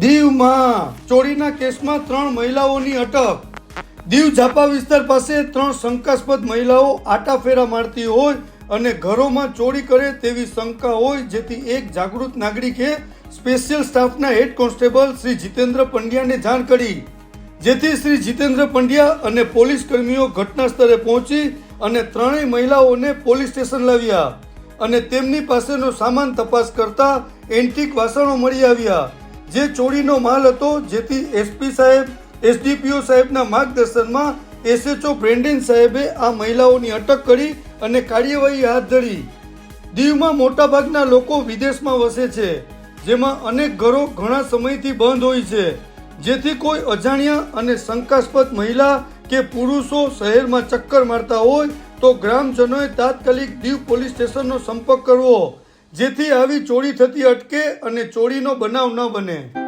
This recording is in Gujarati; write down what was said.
દીવમાં ચોરીના કેસમાં ત્રણ મહિલાઓની અટક. દીવ ઝાપા વિસ્તાર પાસે ત્રણ શંકાસ્પદ મહિલાઓ આટાફેરા મારતી હોય અને ઘરોમાં ચોરી કરે તેવી શંકા હોય, જેથી એક જાગૃત નાગરિકે સ્પેશિયલ સ્ટાફના હેડ કોન્સ્ટેબલ શ્રી જીતેન્દ્ર પંડ્યાને જાણ કરી. જેથી શ્રી જીતેન્દ્ર પંડ્યા અને પોલીસ કર્મીઓ ઘટના સ્થળે પહોંચી અને ત્રણેય મહિલાઓને પોલીસ સ્ટેશન લાવ્યા અને તેમની પાસેનો સામાન તપાસ કરતા એન્ટિક વાસણો મળી આવ્યા. જે ચોરીનો માલ હતો, જેથી એસપી સાહેબ એસડીપીઓ સાહેબના માર્ગદર્શનમાં એસએચઓ બ્રેન્ડેન સાહેબે આ મહિલાઓની અટક કરી અને કાર્યવાહી હાથ ધરી. દીવમાં મોટાભાગના લોકો વિદેશમાં વસે છે, જેમાં અનેક ઘરો ઘણા સમયથી બંધ હોય છે, જેથી કોઈ અજાણ્યા અને શંકાસ્પદ મહિલા કે પુરુષો શહેરમાં ચક્કર મારતા હોય તો ગ્રામજનોએ તાત્કાલિક દીવ પોલીસ સ્ટેશનનો સંપર્ક કરવો. જેથી આવી ચોરી થતી અટકે અને ચોરીનો બનાવ ન બને.